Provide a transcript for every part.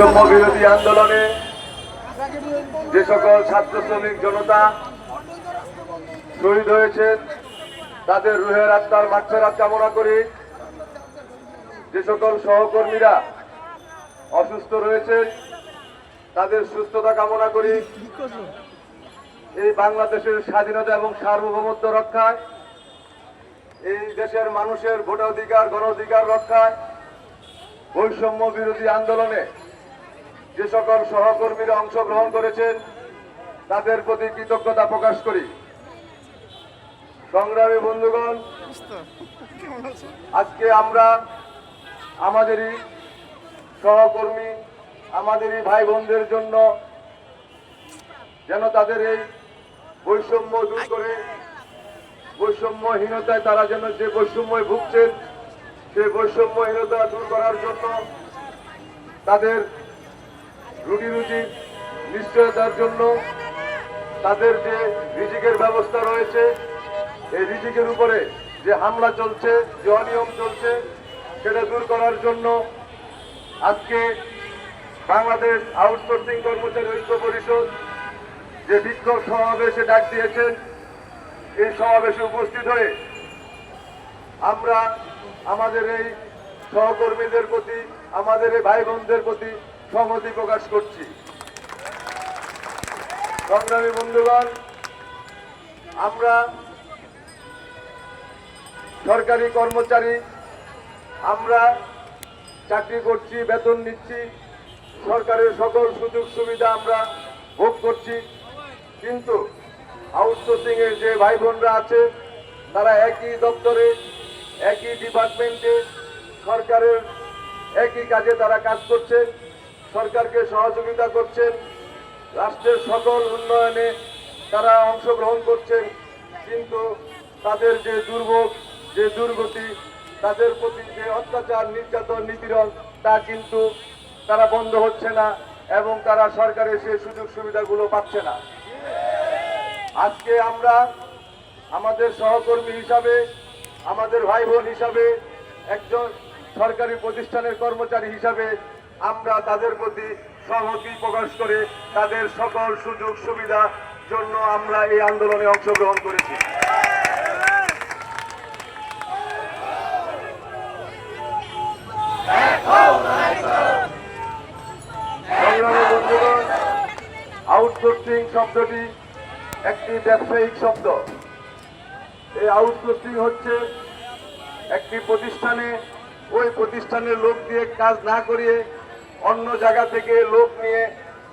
বৈষম্য বিরোধী আন্দোলনে যে সকল ছাত্র শ্রমিক জনতা শহীদ হয়েছেন, তাদের রুহের আত্মার মাগফেরাত কামনা করি। যে সকল সহকর্মীরা অসুস্থ রয়েছেন, তাদের সুস্থতা কামনা করি। এই বাংলাদেশের স্বাধীনতা এবং সার্বভৌমত্ব রক্ষায়, এই দেশের মানুষের ভোটাধিকার গণ অধিকার রক্ষায় বৈষম্য বিরোধী আন্দোলনে যে সকল সহকর্মীরা অংশগ্রহণ করেছেন, তাদের প্রতি কৃতজ্ঞতা প্রকাশ করি। সংগ্রামী বন্ধুগণ, আজকে আমরা আমাদেরই সহকর্মী, আমাদেরই ভাই বোনদের জন্য যেন তাদের এই বৈষম্য দূর করে, বৈষম্যহীনতায় তারা যেন যে বৈষম্যে ভুগছেন, সেই বৈষম্যহীনতা দূর করার জন্য তাদের রুটি নিশ্চয়তার জন্য তাদের যে রিজিকের ব্যবস্থা রয়েছে, এই রিজিকের উপরে যে হামলা চলছে, যে অনিয়ম চলছে, সেটা দূর করার জন্য আজকে বাংলাদেশ আউটসোর্সিং কর্মচারী ঐক্য পরিষদ যে বিক্ষোভ সমাবেশে ডাক দিয়েছেন, এই সমাবেশে উপস্থিত হয়ে আমরা আমাদের এই সহকর্মীদের প্রতি, আমাদের এই ভাই বোনদের প্রতি সংহতি প্রকাশ করছি। সংগ্রামী বন্ধুগণ, আমরা সরকারি কর্মচারী, আমরা চাকরি করছি, বেতন নিচ্ছি, সরকারের সকল সুযোগ সুবিধা আমরা ভোগ করছি। কিন্তু আউটসোর্সিং এর যে ভাই বোনরা আছে, তারা একই দপ্তরে, একই ডিপার্টমেন্টে সরকারের একই কাজে তারা কাজ করছেন সরকারকে সহযোগিতা করছেন। রাষ্ট্রের সকল উন্নয়নে তারা অংশগ্রহণ করছেন, কিন্তু তাদের যে দুর্ভোগ, যে দুর্গতি, তাদের প্রতি যে অত্যাচার, নির্যাতন, নিপীড়ন, তা কিন্তু তারা বন্ধ হচ্ছে না এবং তারা সরকারের সেই সুযোগ সুবিধাগুলো পাচ্ছে না। আজকে আমরা আমাদের সহকর্মী হিসাবে, আমাদের ভাই বোন হিসাবে, একজন সরকারি প্রতিষ্ঠানের কর্মচারী হিসাবে আমরা তাদের প্রতি সংহতি প্রকাশ করে তাদের সকল সুযোগ সুবিধা জন্য আমরা এই আন্দোলনে অংশগ্রহণ করেছি। আউটসোর্সিং শব্দটি একটি ব্যবসায়িক শব্দ। এই আউটসোর্সিং হচ্ছে একটি প্রতিষ্ঠানে ওই প্রতিষ্ঠানের লোক দিয়ে কাজ না করিয়ে অন্য জায়গা থেকে লোক নিয়ে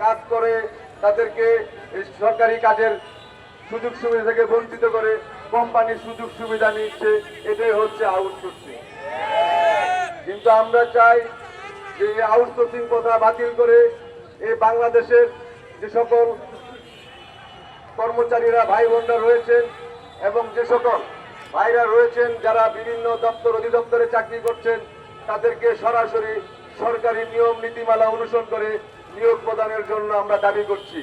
কাজ করে তাদেরকে সরকারি কাজের সুযোগ সুবিধা থেকে বঞ্চিত করে, কোম্পানির সুযোগ সুবিধা নিচ্ছে, এটাই হচ্ছে আউটসোর্সিং কিন্তু আমরা চাই যে আউটসোর্সিং কথা বাতিল করে এই বাংলাদেশের যে সকল কর্মচারীরা ভাই বোনরা রয়েছেন এবং যে সকল ভাইরা রয়েছেন, যারা বিভিন্ন দপ্তর অধিদপ্তরে চাকরি করছেন, তাদেরকে সরাসরি সরকারি নিয়ম নীতিমালা অনুসরণ করে নিয়োগ প্রদানের জন্য আমরা দাবি করছি।